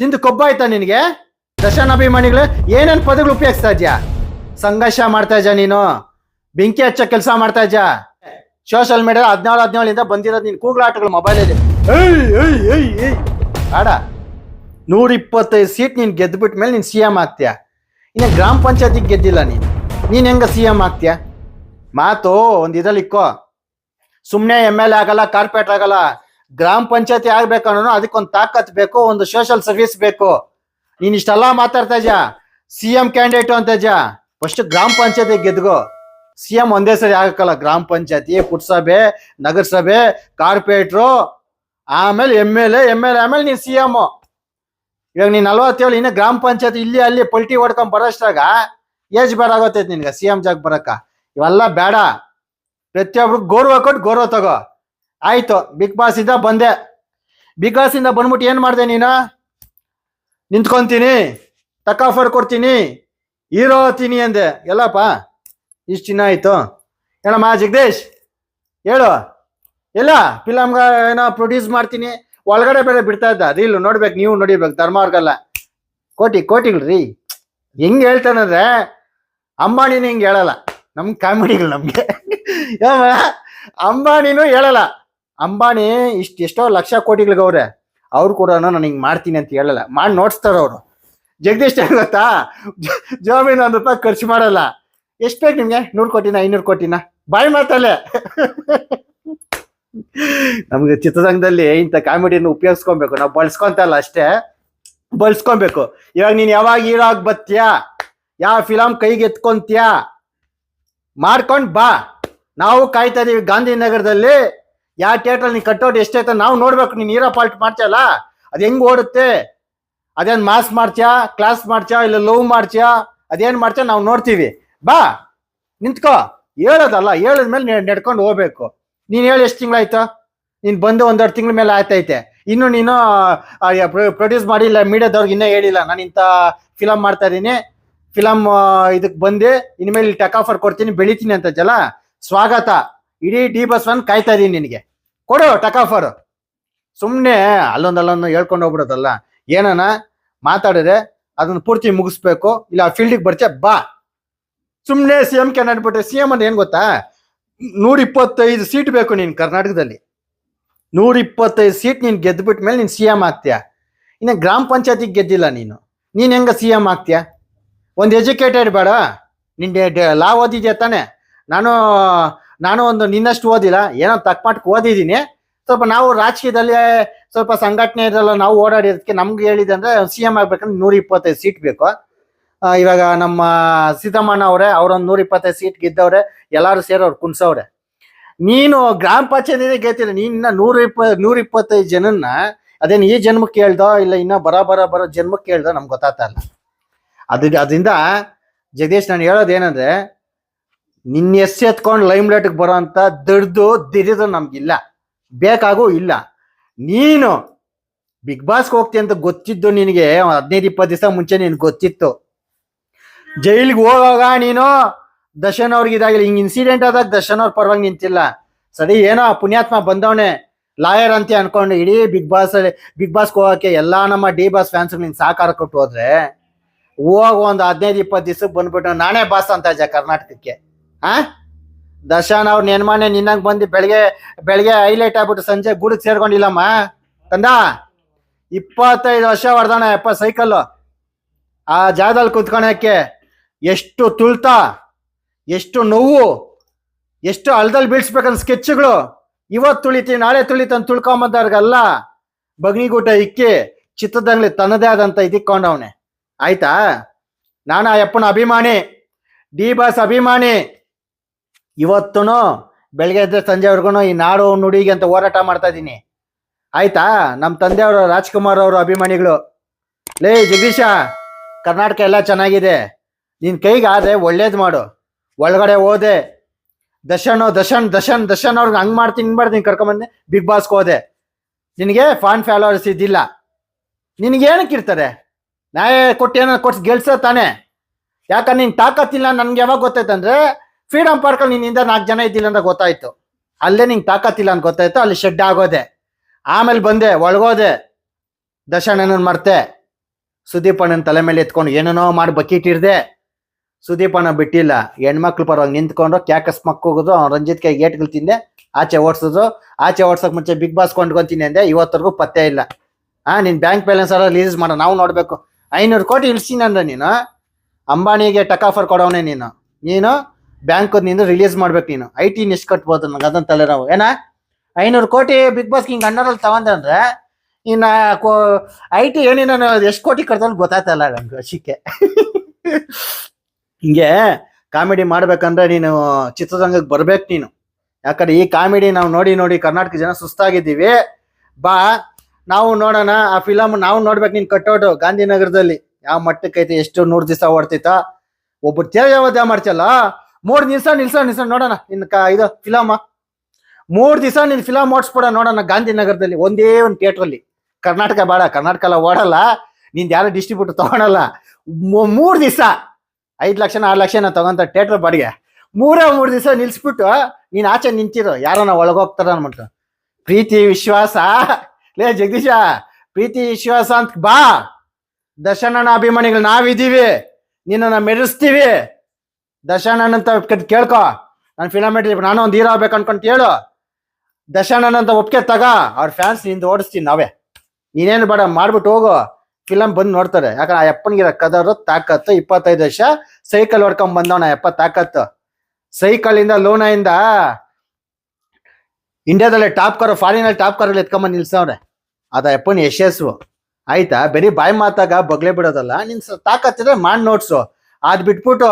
ತಿಂದು ಕೊಬ್ಬಾಯ್ತಾ ನಿನಗೆ? ದರ್ಶನ್ ಏನೇನು ಪದಗಳು ಉಪಯೋಗಿಸ್ತಾ ಇದ್ಯಾ? ಸಂಘರ್ಷ ಮಾಡ್ತಾ ಇದ್ಯಾ ನೀನು? ಬೆಂಕಿ ಹಚ್ಚೋ ಕೆಲಸ ಮಾಡ್ತಾ ಇದ್ಯಾ? ಸೋಷಿಯಲ್ ಮೀಡಿಯಾ ಹದಿನೇಳು ಹದಿನೇಳಿಂದ ಬಂದಿರೋದು ನೀನು ಕೂಗ್ಲಾಟಗಳು ಮೊಬೈಲಲ್ಲಿ ಆಡ ನೂರ ಇಪ್ಪತ್ತೈದು ಸೀಟ್ ನೀನು ಗೆದ್ಬಿಟ್ಟ ಮೇಲೆ ನೀನು ಸಿ ಎಂ ಆಗ್ತೀಯ? ಇನ್ನು ಗ್ರಾಮ ಪಂಚಾಯತಿಗೆ ಗೆದ್ದಿಲ್ಲ ನೀನು. ನೀನು ಹೆಂಗ ಸಿ ಎಂ ಆಗ್ತೀಯ? ಮಾತು ಒಂದು ಇದರಲ್ಲಿ ಇಕ್ಕೋ. ಸುಮ್ಮನೆ ಎಂ ಎಲ್ ಎ ಆಗಲ್ಲ ಕಾರ್ಪೊರೇಟ್ ಆಗಲ್ಲ. ಗ್ರಾಮ ಪಂಚಾಯತಿ ಆಗ್ಬೇಕು ಅನ್ನೋ ಅದಕ್ಕೊಂದು ತಾಕತ್ ಬೇಕು, ಒಂದು ಸೋಷಿಯಲ್ ಸರ್ವಿಸ್ ಬೇಕು. ನೀನ್ ಇಷ್ಟೆಲ್ಲ ಮಾತಾಡ್ತಾ ಇದ್ಯಾ? ಸಿ ಎಂ ಕ್ಯಾಂಡಿಡೇಟ್ ಅಂತ ಇದ್ಯಾ? ಫಸ್ಟ್ ಗ್ರಾಮ ಪಂಚಾಯತಿ ಗೆದ್ಗೋ ಸಿ ಎಂ ಒಂದೇ ಸರಿ ಆಗಕ್ಕಲ್ಲ ಗ್ರಾಮ ಪಂಚಾಯತಿ ಪುರಸಭೆ ನಗರಸಭೆ, ಕಾರ್ಪೊರೇಟ್ರು, ಆಮೇಲೆ M L A M L A ಆಮೇಲೆ ನೀನ್ ಸಿ ಎಂ ಇವಾಗ ನೀನ್ ನಲ್ವತ್ತೇಳು, ಇನ್ನು ಗ್ರಾಮ ಪಂಚಾಯತಿ ಇಲ್ಲಿ, ಅಲ್ಲಿ ಪಲ್ಟಿ ಹೊಡ್ಕೊಂಡ್ ಬರೋಷ್ಟಾಗ ಏಜ್ ಬೇಡ ನಿನ್ಗೆ ಸಿ ಎಂ ಜಾಗ ಬರಕ್ಕ. ಇವೆಲ್ಲ ಬೇಡ. ಪ್ರತಿಯೊಬ್ರು ಗೌರವ ಕೊಟ್ಟು ಗೌರವ ತಗೋ. ಆಯ್ತು ಬಿಗ್ ಬಾಸ್ ಇಂದ ಬಂದೆ. ಬಿಗ್ ಬಾಸ್ ಇಂದ ಬಂದ್ಬಿಟ್ಟು ಏನ್ ಮಾಡ್ದೆ ನೀನು? ನಿಂತ್ಕೊಂತೀನಿ, ತಕ್ಕ ಆಫರ್ ಕೊಡ್ತೀನಿ, ಹೀರೋ ತಿನಿ ಅಂದೆ. ಎಲ್ಲಪ್ಪ, ಇಷ್ಟು ಚಿನ್ನ ಆಯ್ತು. ಏನಮ್ಮ, ಜಗದೀಶ್, ಹೇಳು. ಇಲ್ಲ ಫಿಲಮ್ಗ ಏನೋ ಪ್ರೊಡ್ಯೂಸ್ ಮಾಡ್ತೀನಿ. ಒಳಗಡೆ ಬೇರೆ ಬಿಡ್ತಾ ಇದ್ದ. ರೀಲ್ ನೋಡ್ಬೇಕು, ನೀವು ನೋಡಿಬೇಕು ಧರ್ಮವ್ರಿಗೆಲ್ಲ ಕೋಟಿ ಕೋಟಿಗಳ್ರಿ ಹೆಂಗ್ ಹೇಳ್ತಾನಂದ್ರೆ ಅಂಬಾಣಿನ ಹಿಂಗ್ ಹೇಳಲ್ಲ. ನಮ್ ಕಾಮಿಡಿಗಳು ನಮ್ಗೆ. ಅಂಬಾಣಿನೂ ಹೇಳಲ್ಲ. ಅಂಬಾನಿ ಇಷ್ಟು ಎಷ್ಟೋ ಲಕ್ಷ ಕೋಟಿಗಳಿಗವ್ರೆ. ಅವ್ರು ಕೂಡ ನಾನು ಹಿಂಗ್ ಮಾಡ್ತೀನಿ ಅಂತ ಹೇಳಲ್ಲ. ಮಾಡಿ ನೋಡ್ಸ್ತಾರ ಅವರು. ಜಗದೀಶ್ ಗೊತ್ತಾ? ಜೋಬಿನ ಒಂದ್ ರೂಪಾಯಿ ಖರ್ಚು ಮಾಡಲ್ಲ. ಎಷ್ಟು ಬೇಕು ನಿಮಗೆ? ನೂರು ಕೋಟಿನ, ಐನೂರು ಕೋಟಿನ? ಬಾಯಿ ಮಾತಲ್ಲೇ. ನಮ್ಗೆ ಚಿತ್ರರಂಗದಲ್ಲಿ ಇಂಥ ಕಾಮಿಡಿಯನ್ನು ಉಪಯೋಗಿಸ್ಕೊಬೇಕು. ನಾವು ಬಳಸ್ಕೊಂತಲ್ಲ ಅಷ್ಟೇ. ಬಳಸ್ಕೊಬೇಕು. ಇವಾಗ ನೀನು ಯಾವಾಗ ಹೀರೋ ಆಗಿ ಬತ್ತೀಯಾ ಯಾವ ಫಿಲಮ್ ಕೈಗೆ ಎತ್ಕೊಂತೀಯಾ? ಮಾಡ್ಕೊಂಡು ಬಾ. ನಾವು ಕಾಯ್ತಾ ಇದೀವಿ ಗಾಂಧಿನಗರದಲ್ಲಿ. ಯಾವ ಥಿಯೇಟರ್ ನೀನ್ ಕಟ್ಟೋದು ಎಷ್ಟೈತೆ ನಾವು ನೋಡ್ಬೇಕು, ನೀನು ಹೀರೋ ಪಾಲ್ಟ್ ಮಾಡ್ತೀಯಲ್ಲ? ಅದು ಹೆಂಗೆ ಓಡುತ್ತೆ? ಅದೇನ್ ಮಾಸ್ ಮಾಡ್ತೀಯಾ? ಕ್ಲಾಸ್ ಮಾಡ್ತೀಯಾ? ಇಲ್ಲ ಲವ್ ಮಾಡ್ತೀಯಾ? ಅದೇನ್ ಮಾಡ್ತೀಯ? ನಾವು ನೋಡ್ತೀವಿ. ಬಾ, ನಿಂತ್ಕೋ. ಹೇಳೋದಲ್ಲ ಹೇಳಿದ್ಮೇಲೆ ಮೇಲೆ ನಡ್ಕೊಂಡು ಹೋಗ್ಬೇಕು. ನೀನು ಹೇಳಿ ಎಷ್ಟು ತಿಂಗಳಾಯ್ತು? ನೀನು ಬಂದು ಒಂದೆರಡು ತಿಂಗಳ ಮೇಲೆ ಆಯ್ತೈತೆ. ಇನ್ನು ನೀನು ಪ್ರೊಡ್ಯೂಸ್ ಮಾಡಿಲ್ಲ, ಮೀಡಿಯಾದವ್ರಿಗೆ ಇನ್ನೂ ಹೇಳಿಲ್ಲ. ನಾನು ಇಂಥ ಫಿಲಮ್ ಮಾಡ್ತಾ ಇದ್ದೀನಿ. ಫಿಲಮ್ ಇದಕ್ಕೆ ಬಂದು ಇನ್ಮೇಲೆ ಟೆಕ್ ಆಫರ್ ಕೊಡ್ತೀನಿ, ಬೆಳಿತೀನಿ ಅಂತ ಜಲ ಸ್ವಾಗತ. ಇಡೀ ಡಿ ಬಸ್ ಒನ್ ಕಾಯ್ತಾ ಇದೀನಿ ನಿನಗೆ. ಕೊಡು ಟಕ್ ಆಫರ್ ಸುಮ್ಮನೆ ಅಲ್ಲೊಂದಲ್ಲೊಂದು ಅಲ್ಲೊಂದು ಹೇಳ್ಕೊಂಡು ಹೋಗ್ಬಿಡೋದಲ್ಲ ಏನನ ಮಾತಾಡಿದ್ರೆ ಅದನ್ನ ಪೂರ್ತಿ ಮುಗಿಸ್ಬೇಕು. ಇಲ್ಲ ಫೀಲ್ಡಿಗೆ ಬರ್ತೀಯ? ಬಾ. ಸುಮ್ಮನೆ ಸಿ ಎಂ ಕೆ ನಡ್ಬಿಟ್ರೆ ಸಿ ಎಂ ಅಂದ್ರೆ ಏನು ಗೊತ್ತಾ? ನೂರ ಇಪ್ಪತ್ತೈದು ಸೀಟ್ ಬೇಕು ನೀನು ಕರ್ನಾಟಕದಲ್ಲಿ. ನೂರ ಇಪ್ಪತ್ತೈದು ಸೀಟ್ ನೀನು ಗೆದ್ಬಿಟ್ಟ ಮೇಲೆ ನೀನು ಸಿ ಎಂ ಆಗ್ತೀಯ? ಇನ್ನು ಗ್ರಾಮ ಪಂಚಾಯತಿಗೆ ಗೆದ್ದಿಲ್ಲ ನೀನು. ನೀನು ಹೆಂಗ ಸಿ ಎಂ ಆಗ್ತೀಯ? ಒಂದು ಎಜುಕೇಟೆಡ್ ಬೇಡ. ನಿನ್ ಲಾ ಓದಿದ್ಯಾ ತಾನೆ? ನಾನು ನಾನು ಒಂದು ನಿನ್ನಷ್ಟು ಓದಿಲ್ಲ, ಏನೋ ತಕ್ಕಮಟ್ಟಕ್ಕೆ ಓದಿದ್ದೀನಿ. ಸ್ವಲ್ಪ ನಾವು ರಾಜಕೀಯದಲ್ಲಿ ಸ್ವಲ್ಪ ಸಂಘಟನೆ ಇದೆಲ್ಲ ನಾವು ಓಡಾಡಿರೋದಕ್ಕೆ ನಮ್ಗೆ ಹೇಳಿದೆ ಅಂದರೆ ಸಿ ಎಂ ಆಗ್ಬೇಕಂದ್ರೆ ನೂರ ಇಪ್ಪತ್ತೈದು ಸೀಟ್ ಬೇಕು ಇವಾಗ ನಮ್ಮ ಸಿದ್ದಮ್ಮಣ್ಣ ಅವರೇ, ಅವ್ರೊಂದು ನೂರ ಇಪ್ಪತ್ತೈದು ಸೀಟ್ ಗೆದ್ದವ್ರೆ, ಎಲ್ಲರೂ ಸೇರೋರು ಕುಣ್ಸವ್ರೆ. ನೀನು ಗ್ರಾಮ ಪಂಚಾಯತಿ ಗೆದ್ದಿಲ್ಲ ನಿನ್ನ ನೂರ ಇಪ್ಪ ನೂರ ಇಪ್ಪತ್ತೈದು ಜನನ್ನ ಅದೇನು ಈ ಜನ್ಮಕ್ಕೆ ಹೇಳ್ದೋ ಇಲ್ಲ ಇನ್ನ ಬರ ಬರ ಬರೋ ಜನ್ಮಕ್ಕೆ ಹೇಳ್ದೋ ನಮ್ಗೆ ಗೊತ್ತಾಗ್ತಾ ಇಲ್ಲ. ಅದ್ರ ಅದರಿಂದ ಜಗದೀಶ್ ನಾನು ಹೇಳೋದೇನಂದ್ರೆ ನಿನ್ನ ಎಸ್ ಎತ್ಕೊಂಡು ಲೈಮ್ ಲೈಟ್ಗೆ ಬರೋ ಅಂತ ದಡ್ದು ದಿರಿದು ನಮ್ಗಿಲ್ಲ. ಬೇಕಾಗೂ ಇಲ್ಲ. ನೀನು ಬಿಗ್ ಬಾಸ್ಗೆ ಹೋಗ್ತಿ ಅಂತ ಗೊತ್ತಿದ್ದು ನಿನಗೆ ಹದಿನೈದು, ಇಪ್ಪತ್ತು ದಿವಸ ಮುಂಚೆ ನೀನು ಗೊತ್ತಿತ್ತು. ಜೈಲಿಗೆ ಹೋಗುವಾಗ ನೀನು ದರ್ಶನ್ ಅವ್ರಿಗೆ ಇದಾಗಿಲ್ಲ. ಹಿಂಗೆ ಇನ್ಸಿಡೆಂಟ್ ಆದಾಗ ದರ್ಶನ್ ಅವ್ರ ಪರವಾಗಿ ನಿಂತಿಲ್ಲ. ಸರಿ, ಏನೋ ಆ ಪುಣ್ಯಾತ್ಮ ಬಂದವನೆ ಲಾಯರ್ ಅಂತ ಅನ್ಕೊಂಡು ಇಡೀ ಬಿಗ್ ಬಾಸ್ ಬಿಗ್ ಬಾಸ್ಗೆ ಹೋಗೋಕ್ಕೆ ಎಲ್ಲ ನಮ್ಮ ಡಿ ಬಾಸ್ ಫ್ಯಾನ್ಸ್ ನಿನ್ ಸಹಕಾರ ಕೊಟ್ಟು ಹೋದ್ರೆ ಹೋಗ ಒಂದು ಹದಿನೈದು, ಇಪ್ಪತ್ತು ದಿವಸಕ್ಕೆ ಬಂದ್ಬಿಟ್ಟು ನಾನೇ ಬಾಸ್ ಅಂತ ಇದ್ದೆ ಕರ್ನಾಟಕಕ್ಕೆ. ಆ? ದರ್ಶನ್ ಅವ್ರ ನೆನ್ಮಾನೆ ನಿನ್ನಂಗ್ ಬಂದು ಬೆಳಗ್ಗೆ ಬೆಳಗ್ಗೆ ಹೈಲೈಟ್ ಆಗ್ಬಿಟ್ಟು ಸಂಜೆ ಗುಡಿಗೆ ಸೇರ್ಕೊಂಡಿಲ್ಲಮ್ಮ. ತಂದ ಇಪ್ಪತ್ತೈದು ವರ್ಷ ಹೊಡೆದಾನ ಯಪ್ಪ ಸೈಕಲ್ ಆ ಜಾಗದಲ್ಲಿ ಕುತ್ಕೊಳಕ್ಕೆ ಎಷ್ಟು ತುಳ್ತಾ, ಎಷ್ಟು ನೋವು, ಎಷ್ಟು ಹಳದಲ್ಲಿ ಬೀಳ್ಸ್ಬೇಕಂತ ಸ್ಕೆಚ್ಗಳು. ಇವತ್ತು ತುಳಿತಿ, ನಾಳೆ ತುಳಿತಂತ ತುಳ್ಕೊಂಬಂದವ್ರಿಗಲ್ಲ ಬಗ್ನಿಗೂಟ ಇಕ್ಕಿ, ಚಿತ್ರದಂಗ್ಲಿ ತನ್ನದೇ ಆದಂತ ಇದಿಕ್ಕೊಂಡವನೆ. ಆಯ್ತಾ? ನಾನು ಆ ಯಪ್ಪನ ಅಭಿಮಾನಿ, ಡಿ ಬಸ್ ಅಭಿಮಾನಿ ಇವತ್ತೂ ಬೆಳಗ್ಗೆ ಎದ್ದ ಸಂಜೆವರೆಗೂ ಈ ನಾಡು ನುಡಿಗೆ ಅಂತ ಹೋರಾಟ ಮಾಡ್ತಾ ಇದ್ದೀನಿ. ಆಯ್ತಾ? ನಮ್ಮ ತಂದೆಯವರು ರಾಜ್ಕುಮಾರ್ ಅವರು ಅಭಿಮಾನಿಗಳು. ಲೇ, ಜಗದೀಶ, ಕರ್ನಾಟಕ ಎಲ್ಲ ಚೆನ್ನಾಗಿದೆ. ನಿನ್ ಕೈಗೆ ಆದ್ರೆ ಒಳ್ಳೇದು ಮಾಡು. ಒಳಗಡೆ ಹೋದೆ. ದರ್ಶನ್ ದಶನ್ ದಶನ್ ದಶನ್ ಅವ್ರಿಗೆ ಹಂಗೆ ಮಾಡ್ತೀನಿ, ಹಿಂಗೆ ಮಾಡ್ತೀನಿ ಕರ್ಕೊಂಬಂದೆ ಬಿಗ್ ಬಾಸ್ಗೆ ಹೋದೆ. ನಿನಗೆ ಫಾನ್ ಫಾಲೋವರ್ಸ್ ಇದ್ದಿಲ್ಲ. ನಿನಗೇನಕ್ಕೆ ಇರ್ತಾರೆ ನಾಯೇ ಕೊಟ್ಟು ಏನೋ ಕೊಟ್ಟು ಗೆಲ್ಸ ತಾನೆ. ಯಾಕಂದ್ರೆ ನಿನ್ ತಾಕತ್ತಿಲ್ಲ ನನ್ಗೆ ಯಾವಾಗ ಗೊತ್ತಾಯ್ತಂದ್ರೆ ಫ್ರೀಡಮ್ ಪಾರ್ಕಲ್ಲಿ ನಿನ್ನಿಂದ ನಾಲ್ಕು ಜನ ಇದ್ದಿಲ್ಲ ಅಂತ ಗೊತ್ತಾಯ್ತು. ಅಲ್ಲೇ ನಿಂಗೆ ತಾಕತ್ತಿಲ್ಲ ಅಂತ ಗೊತ್ತಾಯ್ತು. ಅಲ್ಲಿ ಶೆಡ್ ಆಗೋದೆ. ಆಮೇಲೆ ಬಂದೆ, ಒಳಗೋದೆ. ದಶಾಣ್ಣನ ಮರ್ತೆ. ಸುದೀಪಣ್ಣನ ತಲೆ ಮೇಲೆ ಎತ್ಕೊಂಡು ಏನೇನೋ ಮಾಡಿ ಬಕೀಟ್ ಇರ್ದೆ ಸುದೀಪ್ ಅಣ್ಣ ಬಿಟ್ಟಿಲ್ಲ. ಹೆಣ್ಮಕ್ಳು ಪರವಾಗಿ ನಿಂತ್ಕೊಂಡು ಕ್ಯಾಕಸ್ ಮಕ್ಕೋಗೋದು, ಅವ್ನ್ ರಂಜಿತ್ ಕೈ ಗೇಟ್ಗಳು ತಿಂದೆ. ಆಚೆ ಓಡಿಸೋದು. ಆಚೆ ಓಡ್ಸೋಕೆ ಮುಂಚೆ ಬಿಗ್ ಬಾಸ್ ಕೊಂಡ್ಕೊಂತೀನಿ ಅಂದೆ. ಇವತ್ತರೆಗೂ ಪತ್ತೆ ಇಲ್ಲ. ಹಾ ನಿನ್ ಬ್ಯಾಂಕ್ ಬ್ಯಾಲೆನ್ಸ್ ಎಲ್ಲ ರಿಲೀಸ್ ಮಾಡೋ. ನಾವು ನೋಡ್ಬೇಕು. ಐನೂರು ಕೋಟಿ ಅಂದ್ರೆ ನೀನು. ಅಂಬಾನಿಗೆ ಟಕ್ ಆಫರ್ ಕೊಡೋನೆ ನೀನು. ನೀನು ಬ್ಯಾಂಕ್ ನಿಂದು ರಿಲೀಸ್ ಮಾಡ್ಬೇಕು ನೀನು. ಐ ಟಿ ಎಷ್ಟು ಕಟ್ಬೋದು ನನಗೆ ಅದನ್ನ ತಲೆ ನಾವು. ಏನ? ಐನೂರು ಕೋಟಿ ಬಿಗ್ ಬಾಸ್ ಹಿಂಗೆ ಅಂಡರಲ್ಲಿ ತಗೊಂಡ್ರೆ ಇನ್ನ ಐ ಟಿ ಏನೇನು ನಾನು ಎಷ್ಟು ಕೋಟಿ ಕಟ್ದಲ್ಲಿ ಗೊತ್ತಾಯ್ತಲ್ಲ ನಂಗೆ ಅಶಿಕೆ ಹಿಂಗೆ ಕಾಮಿಡಿ ಮಾಡ್ಬೇಕಂದ್ರೆ ನೀನು ಚಿತ್ರರಂಗಕ್ಕೆ ಬರ್ಬೇಕು ನೀನು. ಯಾಕಂದ್ರೆ ಈ ಕಾಮಿಡಿ ನಾವು ನೋಡಿ ನೋಡಿ ಕರ್ನಾಟಕ ಜನ ಸುಸ್ತಾಗಿದ್ದೀವಿ. ಬಾ, ನಾವು ನೋಡೋಣ, ಆ ಫಿಲಮ್ ನಾವು ನೋಡ್ಬೇಕು ನೀನು ಕಟ್ಟೋಟು ಗಾಂಧಿನಗರದಲ್ಲಿ. ಯಾವ ಮಟ್ಟಕ್ಕೈತೆ, ಎಷ್ಟು ನೂರು ದಿವಸ ಓಡ್ತಿತ್ತ. ಒಬ್ಬರು ತೇಜವಧ್ಯ ಮಾಡ್ತಲ್ಲ ಮೂರ್ ದಿವಸ ನಿಲ್ಸ ನಿಲ್ಸ, ನೋಡೋಣ. ಇನ್ ಇದು ಫಿಲಮ್ ಮೂರ್ ದಿವಸ ನಿನ್ ಫಿಲಮ್ ಓಡಿಸ್ಬಿಡ, ನೋಡೋಣ ಗಾಂಧಿನಗರದಲ್ಲಿ ಒಂದೇ ಒಂದು ಥಿಯೇಟರ್ ಅಲ್ಲಿ. ಕರ್ನಾಟಕ ಬೇಡ ಕರ್ನಾಟಕ ಎಲ್ಲ ಓಡಲ್ಲ. ನಿಂದು ಯಾರು ಡಿಸ್ಟ್ರಿಬ್ಯೂಟರ್ ತಗೊಳಲ್ಲ. ಮೂರು ದಿವಸ, ಐದು ಲಕ್ಷನ, ಆರು ಲಕ್ಷನ ತಗೊಂತ ಥಿಯೇಟರ್ ಬಾಡಿಗೆ. ಮೂರೇ ಮೂರು ದಿವಸ ನಿಲ್ಸ್ಬಿಟ್ಟು, ನೀನ್ ಆಚೆ ನಿಂತಿರೋ. ಯಾರನ್ನ ಒಳಗೋಗ್ತಾರ ಅನ್ಬಿಟ್ಟು ಪ್ರೀತಿ, ವಿಶ್ವಾಸ. ಲೇ, ಜಗದೀಶ, ಪ್ರೀತಿ, ವಿಶ್ವಾಸ ಅಂತ ಬಾ. ದರ್ಶನ ಅಭಿಮಾನಿಗಳು, ನಾವಿದ್ದೀವಿ. ನಿನ್ನನ್ನು ಮೆರೆಸ್ತೀವಿ. ದರ್ಶನನ್ ಅಂತ ಕೇಳ್ಕೊ. ನಾನು ಫಿಲಮ್ ನಾನು ಒಂದು ಹೀರೋ ಆಗ್ಬೇಕು ಅನ್ಕೊಂತ ಹೇಳು ದಶಾನನ್ ಅಂತ ಒಪ್ಕೆ ತಗ. ಅವ್ರ ಫ್ಯಾನ್ಸ್ನಿಂದ ಓಡಿಸ್ತೀನಿ ನಾವೇ. ನೀನೇನು ಬೇಡ ಮಾಡ್ಬಿಟ್ಟು ಹೋಗು. ಫಿಲಮ್ ಬಂದು ನೋಡ್ತಾರೆ. ಯಾಕಂದ್ರೆ ಆ ಅಪ್ಪನಿಗಿರೋ ಕದರು ತಾಕತ್ತು ಇಪ್ಪತ್ತೈದು ವರ್ಷ ಸೈಕಲ್ ಹೊಡ್ಕೊಂಡ್ ಬಂದವನ ಅಪ್ಪ ತಾಕತ್ತು. ಸೈಕಲ್ ಇಂದ ಲೋನಾಯಿಂದ ಇಂಡಿಯಾದಲ್ಲಿ ಟಾಪ್ ಕಾರ್ ಫಾರಿನಲ್ಲಿ ಟಾಪ್ ಕಾರಲ್ಲಿ ಎತ್ಕೊಂಬಂದು ನಿಲ್ಸವ್ರೆ. ಅದ ಅಪ್ಪನ ಯಶಸ್ಸು. ಆಯ್ತಾ? ಬರೀ ಬಾಯಿ ಮಾತಾಗ ಬಗ್ಲೆ ಬಿಡೋದಲ್ಲ. ನಿನ್ ತಾಕತ್ತಿದ್ರೆ ಮಾಡಿ ನೋಡ್ಸು ಅದ್ ಬಿಟ್ಬಿಟ್ಟು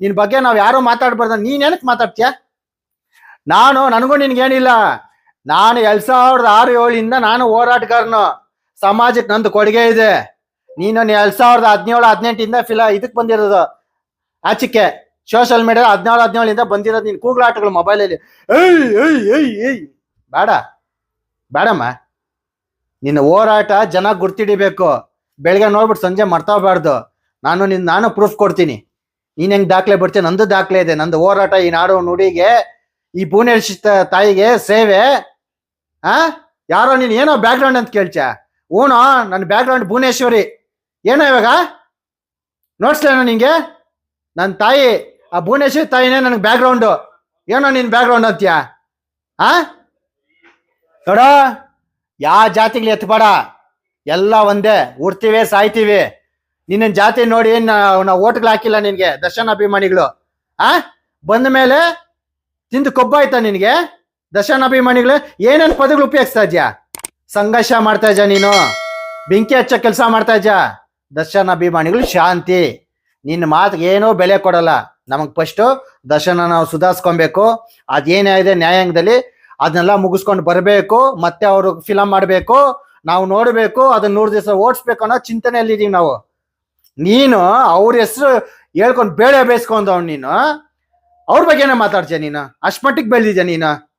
ನಿನ್ ಬಗ್ಗೆ ನಾವ್ ಯಾರೋ ಮಾತಾಡ್ಬಾರ್ದ. ನೀನ್ ಏನಕ್ ಮಾತಾಡ್ತೀಯ? ನಾನು, ನನಗೂ ನಿನ್ಗೇನಿಲ್ಲ. ನಾನು ಎರಡ್ ಸಾವಿರದ ಆರು ಏಳಿಂದ ನಾನು ಹೋರಾಟಗಾರನು. ಸಮಾಜಕ್ಕೆ ನಂದು ಕೊಡುಗೆ ಇದೆ. ನೀನು ಎರಡ್ ಸಾವಿರದ ಹದಿನೇಳು, ಹದಿನೆಂಟಿಂದ ಫಿಲ ಇದಕ್ಕೆ ಬಂದಿರೋದು. ಆಚಿಕೆ. ಸೋಷಿಯಲ್ ಮೀಡಿಯಾ ಹದಿನೇಳು ಹದಿನೇಳಿಂದ ಬಂದಿರೋದು ನೀನು ಕೂಗ್ಲಾಟಗಳು ಮೊಬೈಲಲ್ಲಿ ಏಯ್ ಏಯ್ ಏಯ್ ಏಯ್. ಬೇಡ. ಬೇಡಮ್ಮ. ನಿನ್ನ ಹೋರಾಟ ಜನ ಗುರ್ತಿಡಿಬೇಕು. ಬೆಳಗ್ಗೆ ನೋಡ್ಬಿಟ್ಟು ಸಂಜೆ ಮರ್ತೋಗ್ಬಾರ್ದು ನಾನು ನಿನ್ ನಾನು ಪ್ರೂಫ್ ಕೊಡ್ತೀನಿ. ನೀನ್ ಹೆಂಗ್ ದಾಖಲೆ ಬರ್ತೀಯ? ನಂದು ದಾಖಲೆ ಇದೆ. ನಂದು ಹೋರಾಟ ಈ ನಾಡು ನುಡಿಗೆ, ಈ ಭುವನೇಶ್ವರ ತಾಯಿಗೆ ಸೇವೆ. ಆ? ಯಾರೋ ನೀನ್ ಏನೋ ಬ್ಯಾಕ್ಗ್ರೌಂಡ್ ಅಂತ ಕೇಳ್ಚ. ಊನೋ ನನ್ನ ಬ್ಯಾಕ್ಗ್ರೌಂಡ್ ಭುವನೇಶ್ವರಿ. ಏನೋ ಇವಾಗ? ನೋಡ್ಸ್ಲೇನೋ ನಿಂಗೆ? ನನ್ನ ತಾಯಿ, ಆ ಭುವನೇಶ್ವರಿ ತಾಯಿನೇ ನನಗೆ ಬ್ಯಾಕ್ಗ್ರೌಂಡು ಏನೋ ನಿನ್ ಬ್ಯಾಕ್ಗ್ರೌಂಡ್ ಅಂತ್ಯಾ? ಆ? ನೋಡ ಯಾವ ಜಾತಿಗಳು ಎತ್ಬೇಡ. ಎಲ್ಲ ಒಂದೇ, ಉಡ್ತೀವಿ, ಸಾಯ್ತೀವಿ. ನಿನ್ನ ಜಾತಿ ನೋಡಿ ನಾವು ಓಟ್ಗಳು ಹಾಕಿಲ್ಲ ನಿನ್ಗೆ ದರ್ಶನ್ ಅಭಿಮಾನಿಗಳು ಆ? ಬಂದ ಮೇಲೆ ತಿಂದು ಕೊಬ್ಬಾಯ್ತಾ ನಿನ್ಗೆ? ದರ್ಶನ್ ಅಭಿಮಾನಿಗಳು ಏನೇನು ಪದಗಳು ಉಪಯೋಗಿಸ್ತಾ ಇದ್ಯಾ? ಸಂಘರ್ಷ ಮಾಡ್ತಾ ಇದ್ಯಾ ನೀನು? ಬೆಂಕಿ ಹಚ್ಚ ಕೆಲಸ ಮಾಡ್ತಾ ಇದ್ಯಾ? ದರ್ಶನ್ ಅಭಿಮಾನಿಗಳು ಶಾಂತಿ. ನಿನ್ನ ಮಾತಿಗೆ ಏನೂ ಬೆಲೆ ಕೊಡಲ್ಲ. ನಮಗೆ ಫಸ್ಟು ದರ್ಶನ ನಾವು ಸುಧಾರಿಸ್ಕೊಬೇಕು. ಅದೇನೇ ಇದೆ ನ್ಯಾಯಾಂಗದಲ್ಲಿ ಅದನ್ನೆಲ್ಲ ಮುಗಿಸ್ಕೊಂಡು ಬರಬೇಕು, ಮತ್ತೆ ಅವರು ಫಿಲಮ್ ಮಾಡಬೇಕು. ನಾವು ನೋಡಬೇಕು, ಅದನ್ನ ನೂರು ದಿವಸ ಓಡಿಸ್ಬೇಕು ಅನ್ನೋ ಚಿಂತನೆಯಲ್ಲಿದ್ದೀವಿ ನಾವು. ನೀನು ಅವ್ರ ಹೆಸರು ಹೇಳ್ಕೊಂಡು ಬೇಳೆ ಬೇಯಿಸ್ಕೊಂಡವ್ ನೀನು. ಅವ್ರ ಬಗ್ಗೆನೇ ಮಾತಾಡ್ತೀಯ ನೀನು? ಅಷ್ಟು ಮಟ್ಟಿಗೆ ಬೆಳೆದಿದ್ಯಾ ನೀನು?